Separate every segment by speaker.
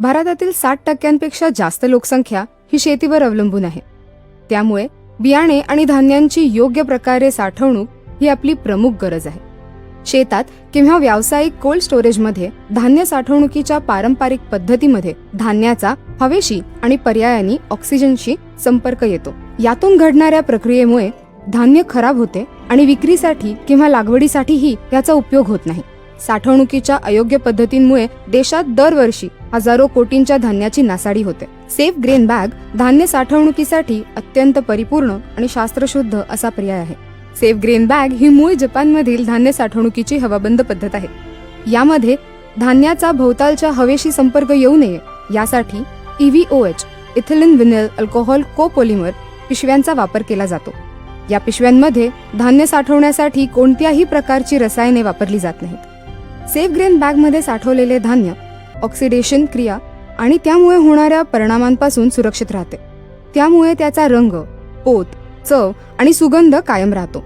Speaker 1: भारतातील साठ टक्क्यांपेक्षा जास्त लोकसंख्या ही शेतीवर अवलंबून आहे. त्यामुळे बियाणे आणि धान्यांची योग्य प्रकारे साठवणूक ही आपली प्रमुख गरज आहे. शेतात किंवा व्यावसायिक कोल्ड स्टोरेजमध्ये धान्य साठवणुकीच्या पारंपरिक पद्धतीमध्ये धान्याचा हवेशी आणि पर्यायाने ऑक्सिजनशी संपर्क येतो. यातून घडणाऱ्या प्रक्रियेमुळे धान्य खराब होते आणि विक्रीसाठी किंवा लागवडीसाठीही याचा उपयोग होत नाही. साठवणुकीच्या अयोग्य पद्धतींमुळे देशात दरवर्षी हजारो कोटींच्या धान्याची नासाडी होते. सेफ ग्रेन बॅग धान्य साठवणुकीसाठी अत्यंत परिपूर्ण आणि शास्त्रशुद्ध असा पर्याय आहे. सेफ ग्रेन बॅग ही मूळ जपानमधील धान्य साठवणुकीची हवाबंद पद्धत आहे. यामध्ये धान्याचा भोवतालच्या हवेशी संपर्क येऊ नये यासाठी EVOH ethylene vinyl alcohol copolymer पिशव्यांचा वापर केला जातो. या पिशव्यांमध्ये धान्य साठवण्यासाठी कोणत्याही प्रकारची रसायने वापरली जात नाहीत. सेफ ग्रेन बॅगमध्ये साठवलेले धान्य ऑक्सिडेशन क्रिया आणि त्यामुळे होणाऱ्या परिणामांपासून सुरक्षित राहते. त्यामुळे त्याचा रंग पोत चव आणि सुगंध कायम राहतो.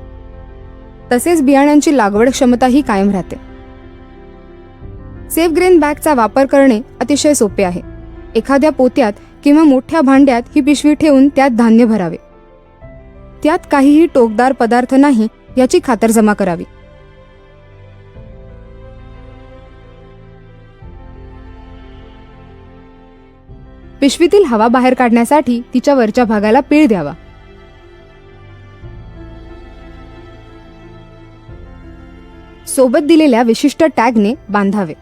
Speaker 1: तसेच बियाण्यांची लागवड क्षमताही कायम राहते. सेफ ग्रेन बॅगचा वापर करणे अतिशय सोपे आहे. एखाद्या पोत्यात किंवा मोठ्या भांड्यात ही पिशवी ठेवून त्यात धान्य भरावे. त्यात काहीही टोकदार पदार्थ नाही याची खातरजमा करावी. पिशवीतील हवा बाहेर काढण्यासाठी तिच्या वरच्या भागाला पीळ द्यावा. सोबत दिलेल्या विशिष्ट टॅगने बांधावे.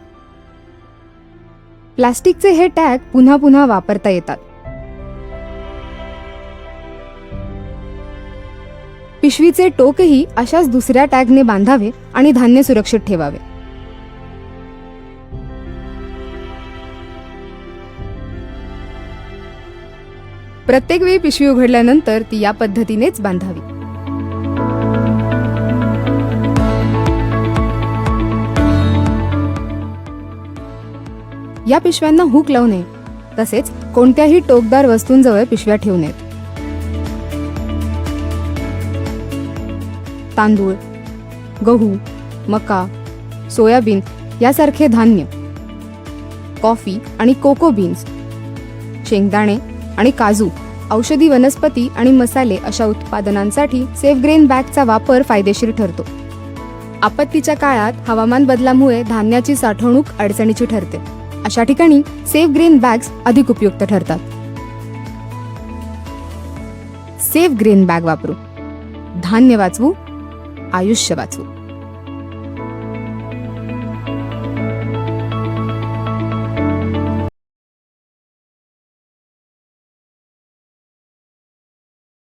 Speaker 1: प्लास्टिकचे हे टॅग पुन्हा पुन्हा वापरता येतात. पिशवीचे टोकही अशाच दुसऱ्या टॅगने बांधावे आणि धान्य सुरक्षित ठेवावे. प्रत्येक वेळी पिशवी उघडल्यानंतर ती या पद्धतीनेच बांधावी. या पिशव्यांना हुक लावू नये. तसेच कोणत्याही टोकदार वस्तूंजवळ पिशव्या ठेवू नयेत. तांदूळ गहू मका सोयाबीन यासारखे धान्य कॉफी आणि कोको बीन्स शेंगदाणे आणि काजू औषधी वनस्पती आणि मसाले अशा उत्पादनांसाठी सेफ ग्रेन बॅगचा वापर फायदेशीर ठरतो. आपत्तीच्या काळात हवामान बदलामुळे धान्याची साठवणूक अडचणीची ठरते. अशा ठिकाणी सेफ ग्रेन बॅग्स अधिक उपयुक्त ठरतात. सेफ ग्रेन बॅग वापरू. धान्य वाचवू आयुष्य वाचवू.